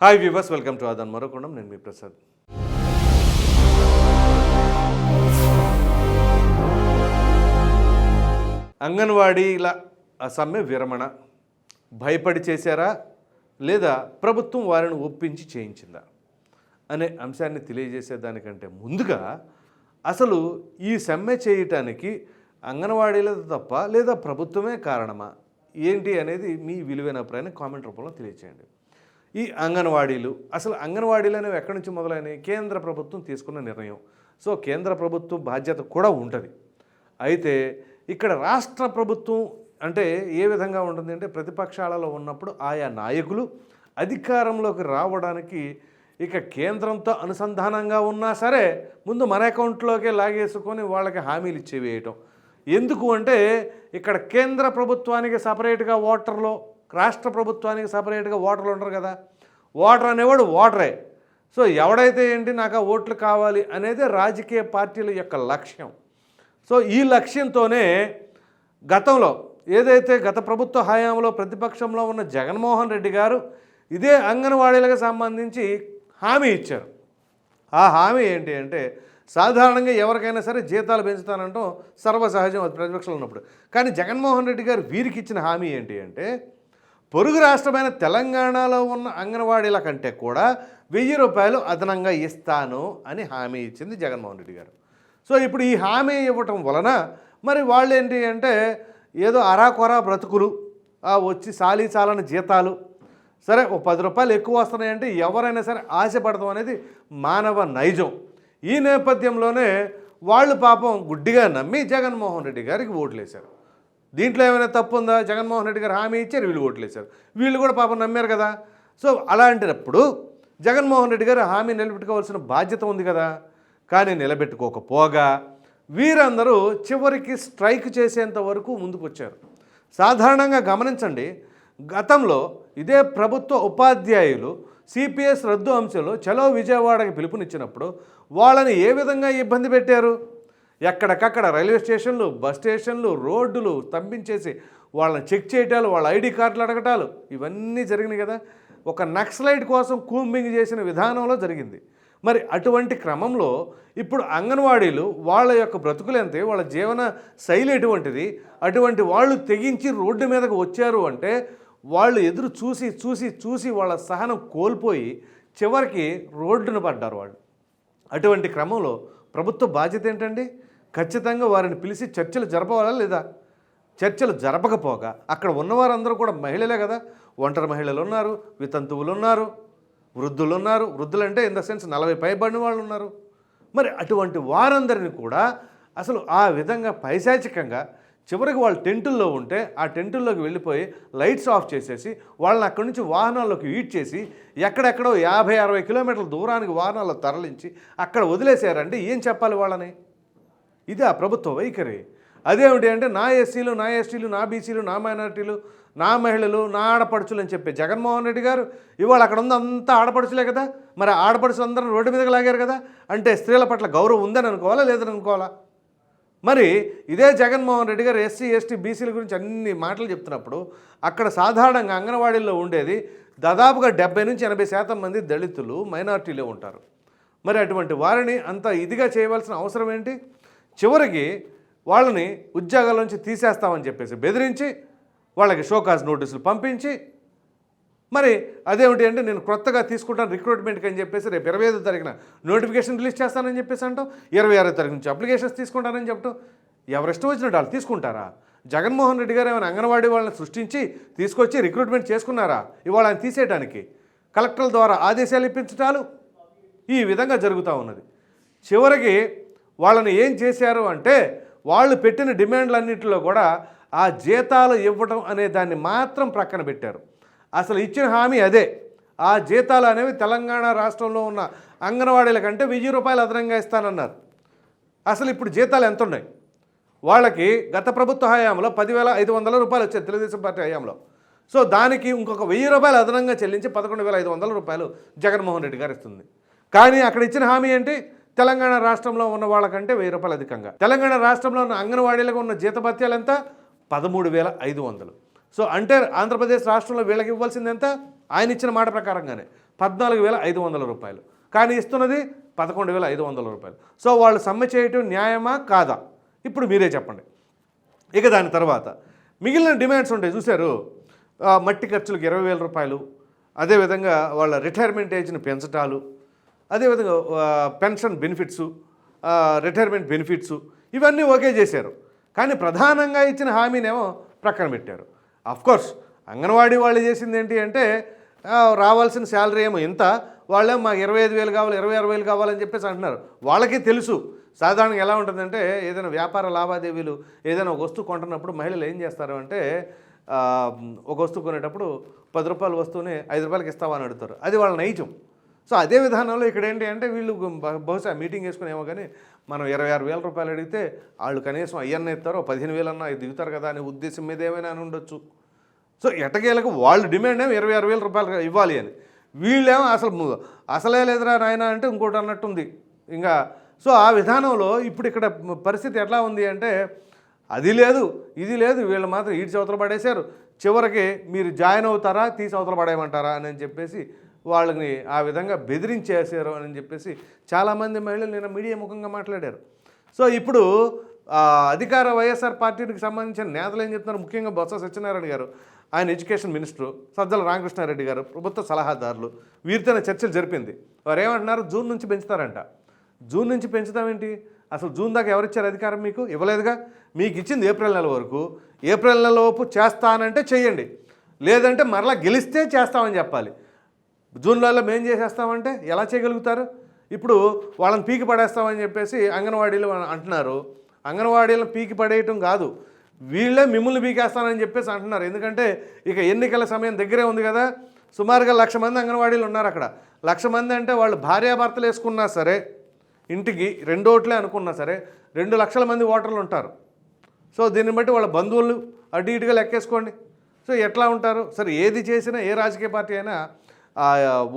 Hi viewers welcome to ఆదాన్ మరోకుండం నేను మీ ప్రసాద్ అంగన్వాడీల సమ్మె విరమణ. భయపడి చేశారా? లేదా ప్రభుత్వం వారిని ఒప్పించి చేయించిందా? అనే అంశాన్ని తెలియజేసేదానికంటే ముందుగా అసలు ఈ సమ్మె చేయటానికి అంగన్వాడీలది తప్ప లేదా ప్రభుత్వమే కారణమా? ఏంటి అనేది మీ విలువైన అభిప్రాయాన్ని కామెంట్ రూపంలో తెలియచేయండి. ఈ అంగన్వాడీలు అసలు అంగన్వాడీలు అనేవి ఎక్కడి నుంచి మొదలైనవి? కేంద్ర ప్రభుత్వం తీసుకున్న నిర్ణయం. సో కేంద్ర ప్రభుత్వం బాధ్యత కూడా ఉంటుంది. అయితే ఇక్కడ రాష్ట్ర ప్రభుత్వం అంటే ఏ విధంగా ఉంటుంది అంటే ప్రతిపక్షాలలో ఉన్నప్పుడు ఆయా నాయకులు అధికారంలోకి రావడానికి ఇక కేంద్రంతో అనుసంధానంగా ఉన్నా సరే ముందు మన అకౌంట్లోకే లాగేసుకొని వాళ్ళకి హామీలు ఇచ్చేవేయటం. ఎందుకు అంటే ఇక్కడ కేంద్ర ప్రభుత్వానికి సపరేట్గా ఓటర్లో రాష్ట్ర ప్రభుత్వానికి సపరేట్గా ఓటర్లు ఉండరు కదా. ఓటర్ అనేవాడు ఓటరే సో ఎవడైతే ఏంటి నాకు ఆ ఓట్లు కావాలి అనేది రాజకీయ పార్టీల యొక్క లక్ష్యం. సో ఈ లక్ష్యంతోనే గతంలో ఏదైతే గత ప్రభుత్వ హయాంలో ప్రతిపక్షంలో ఉన్న జగన్మోహన్ రెడ్డి గారు ఇదే అంగన్వాడీలకు సంబంధించి హామీ ఇచ్చారు. ఆ హామీ ఏంటి అంటే సాధారణంగా ఎవరికైనా సరే జీతాలు పెంచుతానంటాం సర్వసహజం అది ప్రతిపక్షంలో ఉన్నప్పుడు. కానీ జగన్మోహన్ రెడ్డి గారు వీరికి ఇచ్చిన హామీ ఏంటి అంటే పొరుగు రాష్ట్రమైన తెలంగాణలో ఉన్న అంగన్వాడీల కంటే కూడా వెయ్యి రూపాయలు అదనంగా ఇస్తాను అని హామీ ఇచ్చింది జగన్మోహన్ రెడ్డి గారు. సో ఇప్పుడు ఈ హామీ ఇవ్వటం వలన మరి వాళ్ళు ఏంటి అంటే ఏదో అరాకొరా బ్రతుకులు ఆ వచ్చి సాలీ చాలని జీతాలు సరే ఓ పది రూపాయలు ఎక్కువ వస్తున్నాయంటే ఎవరైనా సరే ఆశపడతాం అనేది మానవ నైజం. ఈ నేపథ్యంలోనే వాళ్ళు పాపం గుడ్డిగా నమ్మి జగన్మోహన్ రెడ్డి గారికి ఓట్లేశారు. దీంట్లో ఏమైనా తప్పు ఉందా జగన్మోహన్ రెడ్డి గారు హామీ ఇచ్చారు వీళ్ళు ఓట్లేశారు. వీళ్ళు కూడా పాపం నమ్మారు కదా. సో అలాంటినప్పుడు జగన్మోహన్ రెడ్డి గారు హామీ నిలబెట్టుకోవాల్సిన బాధ్యత ఉంది కదా. కానీ నిలబెట్టుకోకపోగా వీరందరూ చివరికి స్ట్రైక్ చేసేంత వరకు ముందుకొచ్చారు. సాధారణంగా గమనించండి గతంలో ఇదే ప్రభుత్వ ఉపాధ్యాయులు సిపిఎస్ రద్దు అంశంలో చలో విజయవాడకి పిలుపునిచ్చినప్పుడు వాళ్ళని ఏ విధంగా ఇబ్బంది పెట్టారు? ఎక్కడికక్కడ రైల్వే స్టేషన్లు బస్ స్టేషన్లు రోడ్డులు స్తంభించేసి వాళ్ళని చెక్ చేయటాలు వాళ్ళ ఐడి కార్డులు అడగటాలు ఇవన్నీ జరిగినాయి కదా. ఒక నక్సలైట్ కోసం కూంబింగ్ చేసిన విధానంలో జరిగింది. మరి అటువంటి క్రమంలో ఇప్పుడు అంగన్వాడీలు వాళ్ళ యొక్క బ్రతుకులెంతే వాళ్ళ జీవన శైలి ఎటువంటిది అటువంటి వాళ్ళు తెగించి రోడ్డు మీదకు వచ్చారు అంటే వాళ్ళు ఎదురు చూసి చూసి చూసి వాళ్ళ సహనం కోల్పోయి చివరికి రోడ్డున పడ్డారు వాళ్ళు. అటువంటి క్రమంలో ప్రభుత్వ బాధ్యత ఏంటండి? ఖచ్చితంగా వారిని పిలిచి చర్చలు జరపవాలా లేదా? చర్చలు జరపకపోగా అక్కడ ఉన్నవారందరూ కూడా మహిళలే కదా? ఒంటరి మహిళలు ఉన్నారు వితంతువులు ఉన్నారు వృద్ధులు ఉన్నారు. వృద్ధులంటే ఇన్ ద సెన్స్ నలభై పైబడిన వాళ్ళు ఉన్నారు. మరి అటువంటి వారందరిని కూడా అసలు ఆ విధంగా పైశాచికంగా చివరికి వాళ్ళు టెంటుల్లో ఉంటే ఆ టెంటుల్లోకి వెళ్ళిపోయి లైట్స్ ఆఫ్ చేసేసి వాళ్ళని అక్కడి నుంచి వాహనాల్లోకి ఈడ్ చేసి ఎక్కడెక్కడో యాభై అరవై కిలోమీటర్ల దూరానికి వాహనాల్లో తరలించి అక్కడ వదిలేశారంటే ఏం చెప్పాలి వాళ్ళని? ఇది ఆ ప్రభుత్వ వైఖరి. అదేమిటి అంటే నా ఎస్సీలు నా ఎస్టీలు నా బీసీలు నా మైనారిటీలు నా మహిళలు నా ఆడపడుచులు అని చెప్పి జగన్మోహన్ రెడ్డి గారు ఇవాళ అక్కడ ఉంది అంతా ఆడపడుచులే కదా. మరి ఆడపడుచులు అందరం రోడ్డు మీదకి లాగారు కదా. అంటే స్త్రీల పట్ల గౌరవం ఉందని అనుకోవాలా లేదని అనుకోవాలా? మరి ఇదే జగన్మోహన్ రెడ్డి గారు ఎస్సీ ఎస్టీ బీసీల గురించి అన్ని మాటలు చెప్తున్నప్పుడు అక్కడ సాధారణంగా అంగన్వాడీల్లో ఉండేది దాదాపుగా డెబ్బై నుంచి ఎనభై శాతం మంది దళితులు మైనార్టీలే ఉంటారు. మరి అటువంటి వారిని అంత ఇదిగా చేయవలసిన అవసరం ఏంటి? చివరికి వాళ్ళని ఉద్యోగాల నుంచి తీసేస్తామని చెప్పేసి బెదిరించి వాళ్ళకి షోకాజ్ నోటీసులు పంపించి మరి అదేమిటి అంటే నేను కొత్తగా తీసుకుంటాను రిక్రూట్మెంట్కి అని చెప్పేసి రేపు ఇరవై ఐదో తారీఖున నోటిఫికేషన్ రిలీజ్ చేస్తానని చెప్పేసి అంటూ ఇరవై ఆరో తారీఖు నుంచి అప్లికేషన్స్ తీసుకుంటానని చెప్పటం ఎవరిష్టం వచ్చినట్టు వాళ్ళు తీసుకుంటారా? జగన్మోహన్ రెడ్డి గారు ఏమైనా అంగన్వాడీ వాళ్ళని సృష్టించి తీసుకొచ్చి రిక్రూట్మెంట్ చేసుకున్నారా? ఇవాళ ఆయన తీసేయడానికి కలెక్టర్ల ద్వారా ఆదేశాలు ఇప్పించటాలు ఈ విధంగా జరుగుతూ ఉన్నది. చివరికి వాళ్ళని ఏం చేశారు అంటే వాళ్ళు పెట్టిన డిమాండ్లన్నింటిలో కూడా ఆ జీతాలు ఇవ్వడం అనే దాన్ని మాత్రం ప్రక్కన పెట్టారు. అసలు ఇచ్చిన హామీ అదే. ఆ జీతాలు అనేవి తెలంగాణ రాష్ట్రంలో ఉన్న అంగన్వాడీల కంటే వెయ్యి రూపాయలు అదనంగా ఇస్తానన్నారు. అసలు ఇప్పుడు జీతాలు ఎంత ఉన్నాయి వాళ్ళకి గత ప్రభుత్వ హయాంలో పదివేల ఐదు వందల రూపాయలు వచ్చాయి తెలుగుదేశం పార్టీ హయాంలో. సో దానికి ఇంకొక వెయ్యి రూపాయలు అదనంగా చెల్లించి పదకొండు వేల ఐదు వందల రూపాయలు జగన్మోహన్ రెడ్డి గారు ఇస్తుంది. కానీ అక్కడ ఇచ్చిన హామీ ఏంటి? తెలంగాణ రాష్ట్రంలో ఉన్న వాళ్ళకంటే వెయ్యి రూపాయలు అధికంగా. తెలంగాణ రాష్ట్రంలో ఉన్న అంగన్వాడీలకు ఉన్న జీతభత్యాలు ఎంత? పదమూడు వేల ఐదు వందలు. సో అంటే ఆంధ్రప్రదేశ్ రాష్ట్రంలో వీళ్ళకి ఇవ్వాల్సింది ఎంత? ఆయన ఇచ్చిన మాట ప్రకారంగానే పద్నాలుగు వేల ఐదు వందల రూపాయలు. కానీ ఇస్తున్నది పదకొండు వేల ఐదు వందల రూపాయలు. సో వాళ్ళు సమ్మె చేయటం న్యాయమా కాదా? ఇప్పుడు మీరే చెప్పండి. ఇక దాని తర్వాత మిగిలిన డిమాండ్స్ ఉంటాయి. చూశారు? మట్టి ఖర్చులకు ఇరవై వేల రూపాయలు. అదేవిధంగా వాళ్ళ రిటైర్మెంట్ ఏజ్ని పెంచటాలు. అదేవిధంగా పెన్షన్ బెనిఫిట్స్ రిటైర్మెంట్ బెనిఫిట్స్ ఇవన్నీ ఓకే చేశారు. కానీ ప్రధానంగా ఇచ్చిన హామీనేమో ప్రక్కన పెట్టారు. కోర్స్ అంగన్వాడీ వాళ్ళు చేసింది ఏంటి అంటే రావాల్సిన శాలరీ ఏమో ఇంత వాళ్ళే మాకు ఇరవై ఐదు వేలు కావాలి ఇరవై ఆరు వేలు కావాలని చెప్పేసి అంటున్నారు. వాళ్ళకి తెలుసు సాధారణంగా ఎలా ఉంటుందంటే ఏదైనా వ్యాపార లావాదేవీలు ఏదైనా ఒక వస్తువు కొంటున్నప్పుడు మహిళలు ఏం చేస్తారు అంటే ఒక వస్తువు కొనేటప్పుడు పది రూపాయల వస్తువుని ఐదు రూపాయలకి ఇస్తావా అని అడుగుతారు. అది వాళ్ళ నైజం. సో అదే విధానంలో ఇక్కడ ఏంటి అంటే వీళ్ళు బహుశా మీటింగ్ వేసుకునేమో కానీ మనం ఇరవై ఆరు వేల రూపాయలు అడిగితే వాళ్ళు కనీసం అయ్యన్న ఇస్తారో పదిహేను వేలన్నా దిగుతారు కదా అనే ఉద్దేశం మీద ఏమైనా అని ఉండొచ్చు. సో ఎటకేలకు వాళ్ళు డిమాండ్ ఏమో ఇరవై ఆరు వేల రూపాయలు ఇవ్వాలి అని. వీళ్ళేమో అసలు అసలే లేదురా నాయన అంటే ఇంకోటి అన్నట్టుంది. ఇంకా సో ఆ విధానంలో ఇప్పుడు ఇక్కడ పరిస్థితి ఎట్లా ఉంది అంటే అది లేదు ఇది లేదు వీళ్ళు మాత్రం ఈడ్చి అవతల పడేశారు. చివరికి మీరు జాయిన్ అవుతారా తీసి అవతల పడేయమంటారా అని చెప్పేసి వాళ్ళని ఆ విధంగా బెదిరించేసారు అని చెప్పేసి చాలామంది మహిళలు నిన్న మీడియా ముఖంగా మాట్లాడారు. సో ఇప్పుడు అధికార వైఎస్ఆర్ పార్టీకి సంబంధించిన నేతలు ఏం చెప్తున్నారు? ముఖ్యంగా బొత్స సత్యనారాయణ గారు ఆయన ఎడ్యుకేషన్ మినిస్టర్ సజ్జల రామకృష్ణారెడ్డి గారు ప్రభుత్వ సలహాదారులు వీరితోనే చర్చలు జరిపింది. వారు ఏమంటున్నారు జూన్ నుంచి పెంచుతారంట. జూన్ నుంచి పెంచుతామేంటి అసలు జూన్ దాకా ఎవరిచ్చారు అధికారం మీకు? ఇవ్వలేదుగా? మీకు ఇచ్చింది ఏప్రిల్ నెల వరకు. ఏప్రిల్ నెల లోపు చేస్తానంటే చేయండి లేదంటే మరలా గెలిస్తే చేస్తామని చెప్పాలి. జూన్లలో మేం చేసేస్తామంటే ఎలా చేయగలుగుతారు? ఇప్పుడు వాళ్ళని పీకి పడేస్తామని చెప్పేసి అంగన్వాడీలు అంటున్నారు. అంగన్వాడీలను పీకి పడేయటం కాదు. వీళ్ళే మిమ్మల్ని పీకేస్తానని చెప్పేసి అంటున్నారు. ఎందుకంటే ఇక ఎన్నికల సమయం దగ్గరే ఉంది కదా. సుమారుగా లక్ష మంది అంగన్వాడీలు ఉన్నారు అక్కడ. లక్ష మంది అంటే వాళ్ళు భార్యాభర్తలు వేసుకున్నా సరే ఇంటికి రెండు ఓట్లే అనుకున్నా సరే రెండు లక్షల మంది ఓటర్లు ఉంటారు. సో దీన్ని బట్టి వాళ్ళ బంధువులు అటు ఇటుగా లెక్కేసుకోండి. సో ఎట్లా ఉంటారు? సరే ఏది చేసినా ఏ రాజకీయ పార్టీ అయినా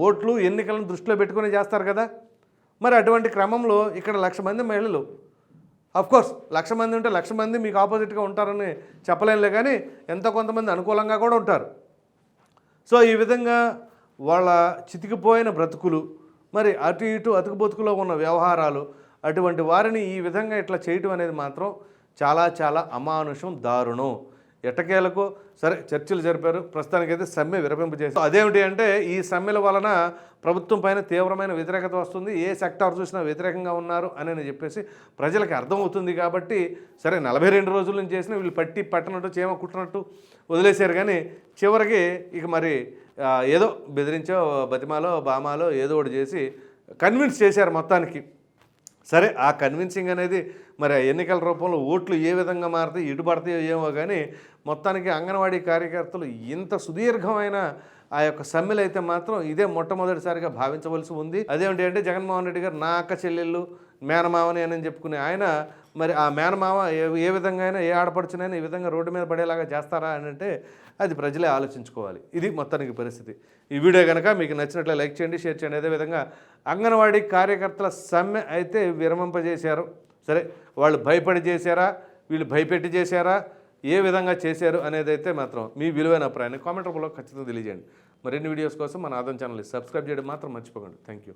ఓట్లు ఎన్నికలను దృష్టిలో పెట్టుకుని చేస్తారు కదా? మరి అటువంటి క్రమంలో ఇక్కడ లక్ష మంది మహిళలు కోర్స్ లక్ష మంది ఉంటే లక్ష మంది మీకు ఆపోజిట్గా ఉంటారని చెప్పలేనులే కానీ ఎంతో కొంతమంది అనుకూలంగా కూడా ఉంటారు. సో ఈ విధంగా వాళ్ళ చితికిపోయిన బ్రతుకులు మరి అటు ఇటు అతుకు బతుకులో ఉన్న వ్యవహారాలు అటువంటి వారిని ఈ విధంగా ఇట్లా చేయటం అనేది మాత్రం చాలా చాలా అమానుషం దారుణం. ఎట్టకేలకు సరే చర్చలు జరిపారు. ప్రస్తుతానికైతే సమ్మె విరపింపు చేశారు అదేమిటి అంటే ఈ సమ్మెల వలన ప్రభుత్వం పైన తీవ్రమైన వ్యతిరేకత వస్తుంది. ఏ సెక్టార్ చూసినా వ్యతిరేకంగా ఉన్నారు అని చెప్పేసి ప్రజలకు అర్థమవుతుంది కాబట్టి సరే నలభై రెండు రోజుల నుంచి చేసిన వీళ్ళు పట్టి పట్టనట్టు చేమ కుట్టినట్టు వదిలేశారు. కానీ చివరికి ఇక మరి ఏదో బెదిరించో బతిమాలో బామాలో ఏదో ఒకటి చేసి కన్విన్స్ చేశారు మొత్తానికి. సరే ఆ కన్విన్సింగ్ అనేది మరి ఆ ఎన్నికల రూపంలో ఓట్లు ఏ విధంగా మారుతాయి ఇటు పడతాయో ఏమో కానీ మొత్తానికి అంగన్వాడీ కార్యకర్తలు ఇంత సుదీర్ఘమైన ఆ యొక్క సమ్మెలు అయితే మాత్రం ఇదే మొట్టమొదటిసారిగా భావించవలసి ఉంది. అదేమిటి అంటే జగన్మోహన్ రెడ్డి గారు నా అక్క చెల్లెళ్ళు మేనమావని అని చెప్పుకునే ఆయన మరి ఆ మేనమావ ఏ ఏ విధంగా అయినా ఏ ఆడపడుచునైనా ఈ విధంగా రోడ్డు మీద పడేలాగా చేస్తారా అని అంటే అది ప్రజలే ఆలోచించుకోవాలి. ఇది మొత్తానికి పరిస్థితి. ఈ వీడియో కనుక మీకు నచ్చినట్లు లైక్ చేయండి షేర్ చేయండి. అదేవిధంగా అంగన్వాడీ కార్యకర్తల సమ్మె అయితే విరమింపజేశారు. సరే వాళ్ళు భయపడి చేశారా? వీళ్ళు భయపెట్టి చేశారా? ఏ విధంగా చేశారు అనేది అయితే మాత్రం మీ విలువైన అభిప్రాయాన్ని కామెంట్ రూపంలో ఖచ్చితంగా తెలియజేయండి. మరిన్ని వీడియోస్ కోసం మన ఆదం ఛానల్ని సబ్స్క్రైబ్ చేయడం మాత్రం మర్చిపోకండి. Thank you